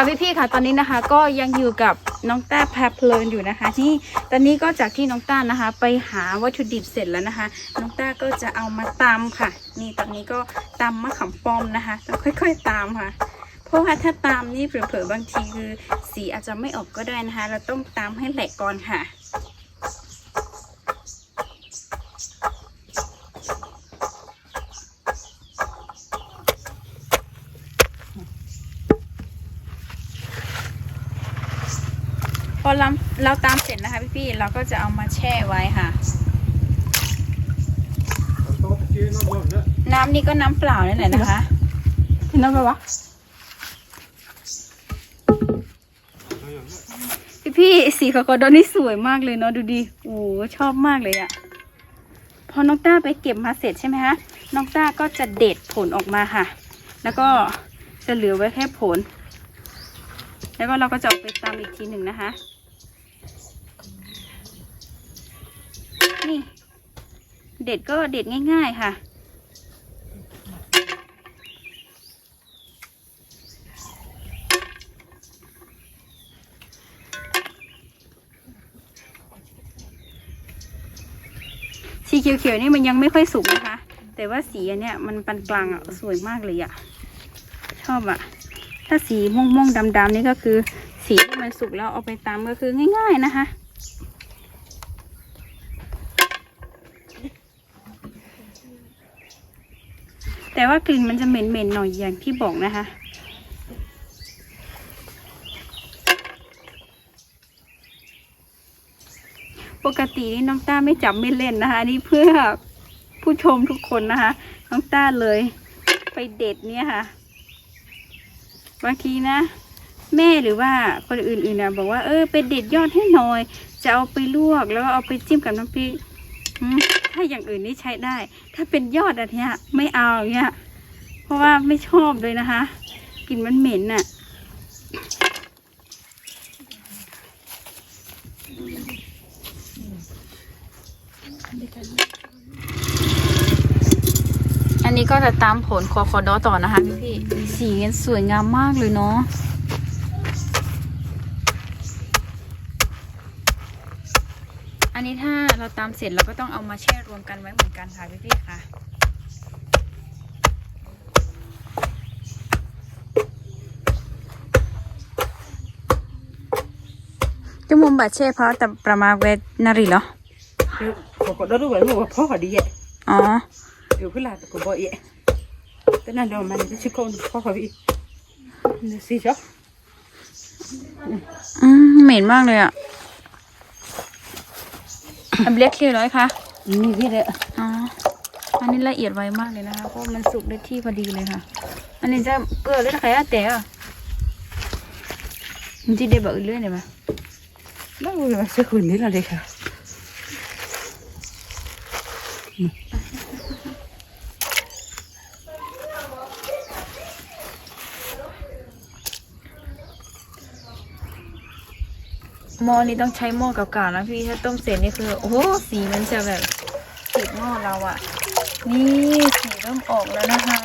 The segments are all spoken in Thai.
ค่ะพี่ๆค่ะ ตอนนี้นะคะ ก็ยังอยู่กับน้องแต้แพรเพลินอยู่นะคะ ที่ตอนนี้ก็จากที่น้องต้านะคะ ไปหาวัตถุดิบเสร็จแล้วนะคะ น้องต้าก็จะเอามาตำค่ะ นี่ตอนนี้ก็ตำมะขามป้อมนะคะต้องค่อย ๆตำค่ะ เพราะว่าถ้าตำนี่เผลอๆบางทีคือสีอาจจะไม่ออกก็ได้นะคะ เราต้องตำให้แหลกก่อนค่ะ อเราเราตามเสร็จนะคะพี่ๆเราก็จะเอามาแช่ไว้ค่ะ น้ำนี่ก็น้ำเปล่านี่แหละนะคะเห็นน้ำปะวะพี่พี่ๆสีคาโกโดนี่สวยมากเลยเนาะดูดิโอ้โหชอบมากเลยอะพอน้องต้าไปเก็บมาเสร็จใช่ไหมคะน้องต้าก็จะเด็ดผลออกมาค่ะ แล้วก็จะเหลือไว้แค่ผล แล้วก็เราก็จะเอาไปตำอีกทีหนึ่งนะคะ เด็ดก็เด็ดง่าย ๆ ค่ะ สีเขียวๆนี่มันยังไม่ค่อยสุกนะคะ แต่ว่าสีอันเนี้ยมันปานกลางอะสวยมากเลยอะ ชอบอะ ถ้าสีม่วงๆดำๆนี่ก็คือสีที่มันสุกแล้วเอาไปตำก็คือง่าย ๆนะคะ แต่ว่ากลิ่นมันจะเหม็นๆหน่อยอย่างที่บอกนะคะ ปกตินี่น้องต้าไม่จับไม่เล่นนะคะนนี้เพื่อผู้ชมทุกคนนะคะ น้องต้าเลยไปเด็ดเนี่ยค่ะ บางทีนะ แม่หรือว่าคนอื่นๆนะบอกว่าเออไปเด็ดยอดให้หน่อย จะเอาไปลวกแล้วก็เอาไปจิ้มกับน้ำพริก ถ้าอย่างอื่นนี่ใช้ได้ ถ้าเป็นยอดอันเนี้ยไม่เอาเงี้ย เพราะว่าไม่ชอบเลยนะคะกลิ่นมันเหม็นน่ะอันนี้ก็จะตามผลคอคอดอต่อนะคะพี่พี่สีมันสวยงามมากเลยเนาะ อันนี้ถ้าเราตามเสร็จเราก็ต้องเอามาแช่รวมกันไว้เหมือนกันค่ะพี่พี่ๆค่ะจมูกบาดเช่เพราะแต่ประมาณเวทนารีเหรอ ko do ru wa ko ko di ye อ๋อ yo kula ko bo ye tana do man chi ko ko ko bi ni si jo อืมเหม็นมากเลยอะ อันเล็กเรียบร้อยค่ะ ni bi de อ๋ออันนี้ละเอียดไวมากเลยนะคะเพราะมันสุกได้ที่พอดีเลยค่ะ อันนี้จะเกลือเลยนะใครอะแต่อะมันจะเดบะอื่นเรื่อยเลยไหม la wa se ko ni la de ka ห ม้อนี้ต้องใช้หม้อเก่าๆนะพี่ถ้าต้มเสร็จนี่คือ โอ้โหสีมันจะแบบติดหม้อเราอะนี่สีเริ่มออกแล้วนะคะ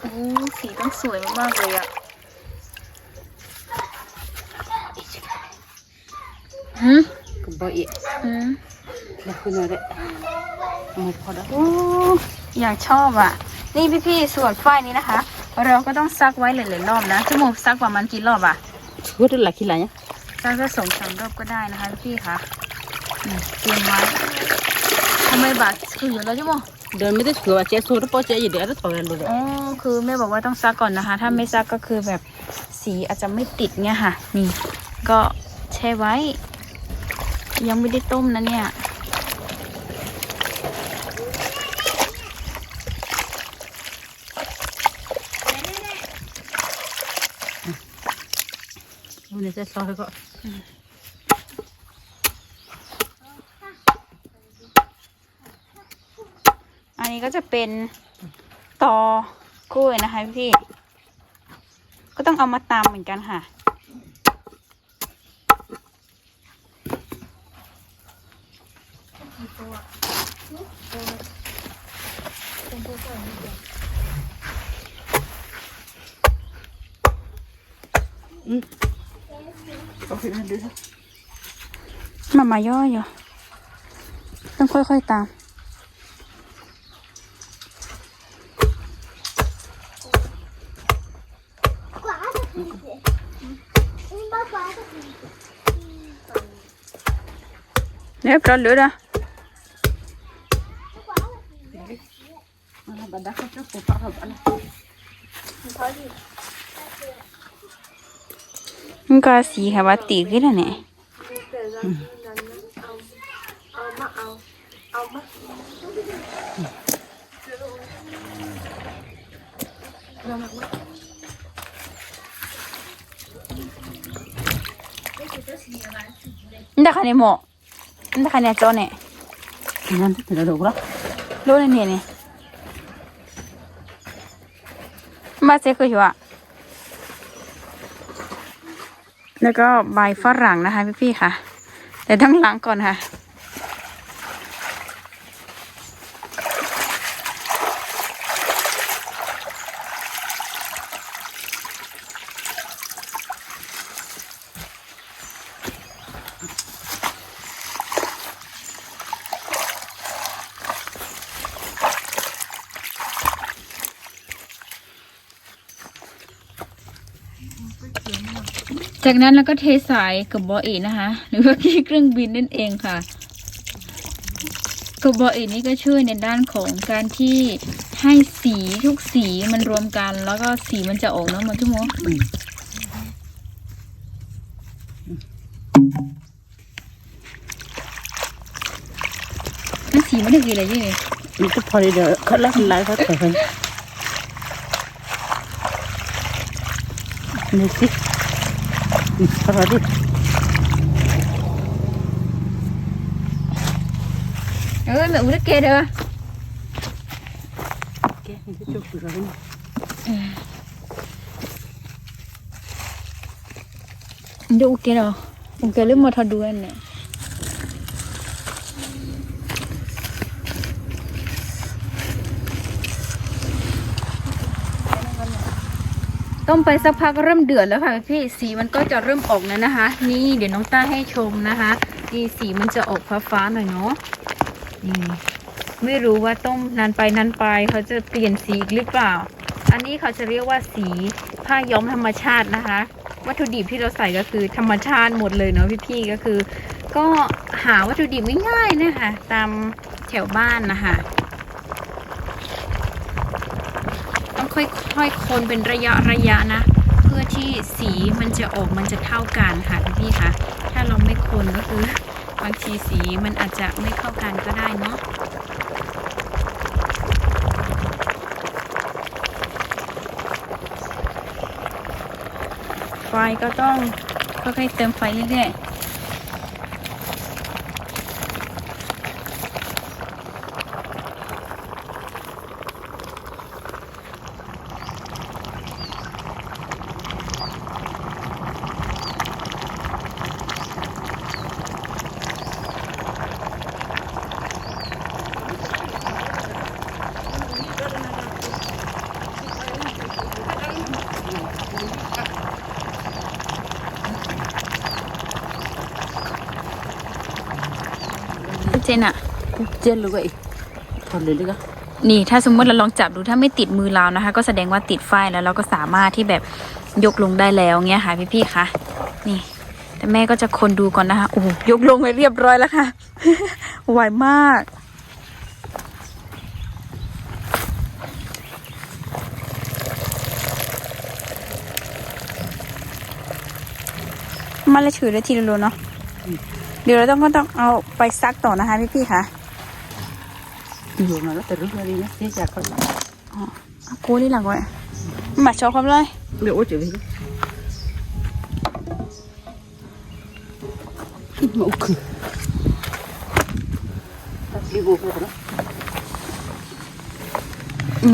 โอ้สีต้องสวยมากๆเลยอะหืม ko bo ye อืม la ko na de mo ko da โอ้อยากชอบอะ นี่พี่ๆส่วนฝ้ายนี้นะคะ เราก็ต้องซักไว้หลายๆรอบนะชั่วโมงซักประมาณกี่รอบอะ ko de la ki la nya ซักแค่สองสามรอบก็ได้นะคะพี่ค่ะเตรียมไว้ทำไมบาดคืออยู่แล้วใชั่วโมง do me de ko wa che so ro po che ye de ro to ren do de อ๋อคือแม่บอกว่าต้องซักก่อนนะคะ ถ้าไม่ซักก็คือแบบสีอาจจะไม่ติดเนี่ยค่ะ นี่ ก็แช่ไว้ ยังไม่ได้ต้มนะเนี่ย ni se so ko อันนี้ก็จะเป็นตอกล้วยนะคะพี่ ก็ต้องเอามาตำเหมือนกันค่ะออื มโอเคนะดูนะมามาย่อยอยู่ต้องค่อยๆตามเรียบร้อยเลยนะ Mana badak ka sa pupa ka ba? มันก็สีค่ะว่าตีขึ้นแล้ว 公司还把底给了呢。你那看那木，你那看那砖呢？你看，你都丢了，丢在哪儿呢？妈，谁喝血？ แล้วก็ใบฝรั่งนะคะพี่ๆค่ะ แต่ต้องล้างก่อนค่ะ จากนั้นเราก็เทสายกับบอเอนะคะ หรือว่าที่เครื่องบินนั่นเองค่ะกับบอเอนี่ก็ช่วยในด้านของการที่ให้สีทุกสีมันรวมกัน แล้วก็สีมันจะออกเนาะมันทุกโมงนั่นสีมันได้กี่อะไรยี่นี่ Ni ta pare da kala kala ka ta fa. Ni si. Ni sara di. เออแบบอุตเกเด้อ Ke ni ta chuk ra ni. ดูอุเกเด้ออุเกเริ่มมาทอดูอันเนี่ย ต้มไปสักพักเริ่มเดือดแล้วค่ะพี่สีมันก็จะเริ่มออกแล้วนะคะ นี่เดี๋ยวน้องต้าให้ชมนะคะนี่สีมันจะออกฟ้าๆหน่อยเนาะนี่ไม่รู้ว่าต้มนานไปนานไปเขาจะเปลี่ยนสีอีกหรือเปล่า อันนี้เขาจะเรียกว่าสีผ้าย้อมธรรมชาตินะคะ วัตถุดิบที่เราใส่ก็คือธรรมชาติหมดเลยเนาะพี่ๆก็คือ ก็หาวัตถุดิบง่ายๆนะคะตามแถวบ้านนะคะ ต้อง ค่อยๆคนเป็นระยะระยะนะ เพื่อที่สีมันจะออกมันจะเท่ากันค่ะพี่คะถ้าเราไม่คนก็คือบางทีสีมันอาจจะไม่เข้ากันก็ได้เนาะไฟก็ต้องค่อยๆเติมไฟเรื่อยๆ เจนอะ Jel lu gai. Pare le ga. นี่ถ้าสมมติเราลองจับดูถ้าไม่ติดมือเรานะคะ ก็แสดงว่าติดไฟแล้วเราก็สามารถที่แบบยกลงได้แล้วเงี้ยค่ะพี่ๆคะนี่ แต่แม่ก็จะคนดูก่อนนะคะโอ้โหยกลงไปเรียบร้อยแล้วค่ะไวมากมาละถือได้ทีละโลเนาะ เดี๋ยวเราต้องก็ต้องเอาไปซักต่อนะคะพี่ๆคะ Yo na la terus la ni si ja ka. เอากูนี่หลังไว้มาโชว์ความเลย Le o che ve. Ma ok. Đi vô vô đó.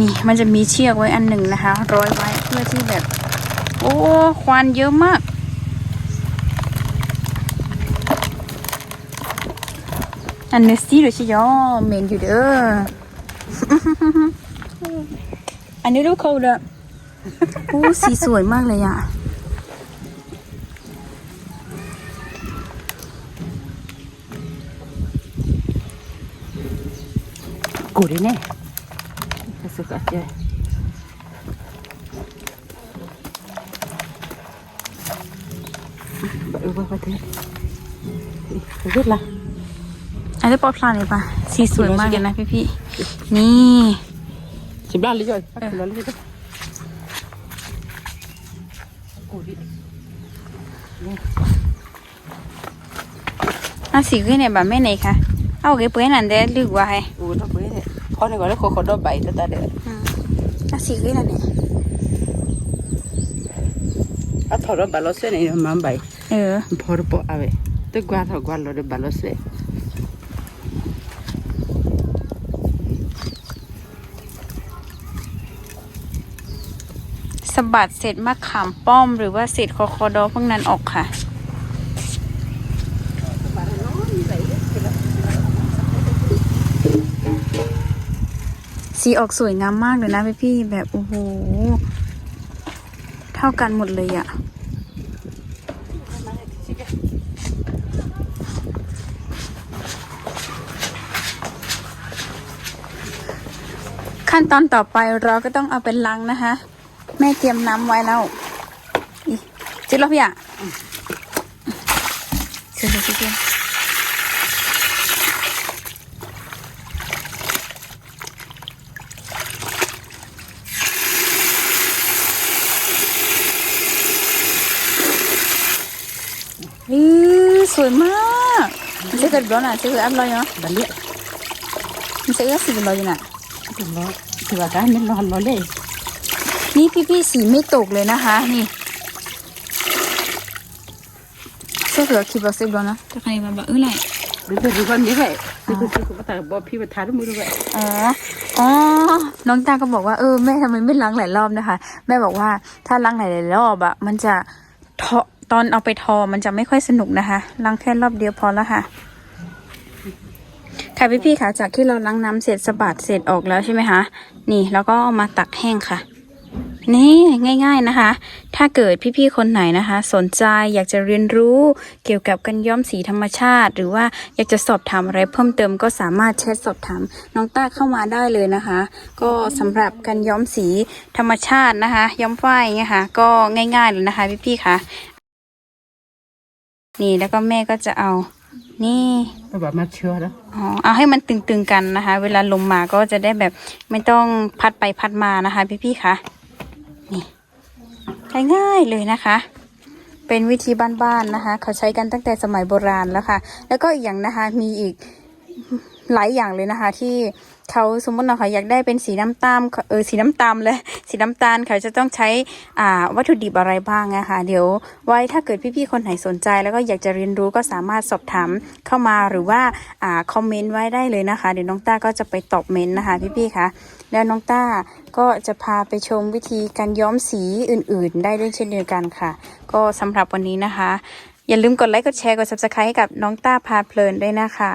นี่มันจะมีเชือกไว้อันหนึ่งนะคะ ร้อยไว้เพื่อที่แบบ โอ้ควันเยอะมาก อันเนสซี่หรือชิยอเมนอยู่เด้อ อันนี้รูปเขาเด้อโอ้สีสวยมากเลยอะ กูดีเนี่ยสุกัดเจไปอุบะไปเถอะไปเถอะละ อันนี้ปอพลานี่ปะสีสวยมากเลยนะพี่พี่ๆนี่สิบล้านเลยจ้ะปักกิโลเลยจ้ะกูดิน่าสีขึ้นเนี่ยแบบไม่ไหนคะเอาเก็บไว้นั่นเด้หรือว่าไงอูต้องไปเนี่ยพอในก่อนแล้วขอขอดอกใบตาตาเด้อน่าสีขึ้นนั่นเนี่ยอะถอดดอกใบแล้วเส้นนี่มันใบเออพอรู้ปะเอาไว้แต่กว่าถอดกว่าเราได้ใบแล้วเส้น สะบัดเศษมะขามป้อมหรือว่าเศษคอคอดอพวกนั้นออกค่ะ สีออกสวยงามมากเลยนะพี่พี่ๆแบบโอ้โห เท่ากันหมดเลยอะขั้นตอนต่อไปเราก็ต้องเอาเป็นลังนะคะ ม่เตรียมน้ำไว้แล้วอีจิบแล้วพี่อะเชิญเลยพี่เชิญอือสวยมากมันจะเกิดร้อนอะจะเกิดอัพลอยเนาะบันเลี้ยมันจะเกิดสีลอยอยู่น่ะถึงร้อยถือว่าการมันนอนร้อยเลย นี่พี่ๆสีไม่ตกเลยนะคะ นี่เสื้อเสือคีบเราเซ็กบอลนะจะใครมาบอกเออไรหรือเป็นคนนี้แหละคือคือคือแต่บอกพี่ประธานมือด้วยอ๋ออ๋อ น้องตาก็บอกว่าเออแม่ทำไมไม่ล้างหลายรอบนะคะ แม่บอกว่าถ้าล้างหลายๆรอบอะมันจะทอตอนเอาไปทอมันจะไม่ค่อยสนุกนะคะล้างแค่รอบเดียวพอแล้วค่ะค่ะพี่ๆค่ะจากที่เราล้างน้ำเสร็จสะบัดเสร็จออกแล้วใช่ไหมคะนี่แล้วก็เอามาตักแห้งค่ะ นี่ง่าย ๆนะคะ ถ้าเกิดพี่ๆคนไหนนะคะ สนใจอยากจะเรียนรู้เกี่ยวกับการย้อมสีธรรมชาติ หรือว่าอยากจะสอบถามอะไรเพิ่มเติมก็สามารถแชทสอบถามน้องต้าเข้ามาได้เลยนะคะ ก็สำหรับการย้อมสีธรรมชาตินะคะ ย้อมฝ้ายอย่างเงี้ยค่ะก็ง่ายๆเลยนะคะพี่ๆค่ะ นี่แล้วก็แม่ก็จะเอา นี่ก็แบบมาเชื่อแล้วอ๋อเอาให้มันตึงๆกันนะคะ เวลาลมมาก็จะได้แบบไม่ต้องพัดไปพัดมานะคะ พี่ๆคะ นี่ง่ายๆเลยนะคะ เป็นวิธีบ้านๆนะคะ เขาใช้กันตั้งแต่สมัยโบราณแล้วค่ะ แล้วก็อีกอย่างนะคะมีอีกหลายอย่างเลยนะคะที่ เขาสมมติเราค่ะอยากได้เป็นสีน้ำตาลเออสีน้ำตาลเลยสีน้ำตาลเขาจะต้องใช้อ่าวัตถุดิบอะไรบ้างนะคะเดี๋ยวไว้ถ้าเกิดพี่ๆคนไหนสนใจ แล้วก็อยากจะเรียนรู้ก็สามารถสอบถามเข้ามาหรือว่าอ่าคอมเมนต์ไว้ได้เลยนะคะ เดี๋ยวน้องต้าก็จะไปตอบเมนต์นะคะพี่ๆคะแล้วน้องต้าก็จะพาไปชมวิธีการย้อมสีอื่น ๆ ได้ด้วยเช่นเดียวกันค่ะ ก็สำหรับวันนี้นะคะ อย่าลืมกดไลค์กดแชร์กด subscribe ให้กับน้องต้าพาเพลินด้วยนะคะ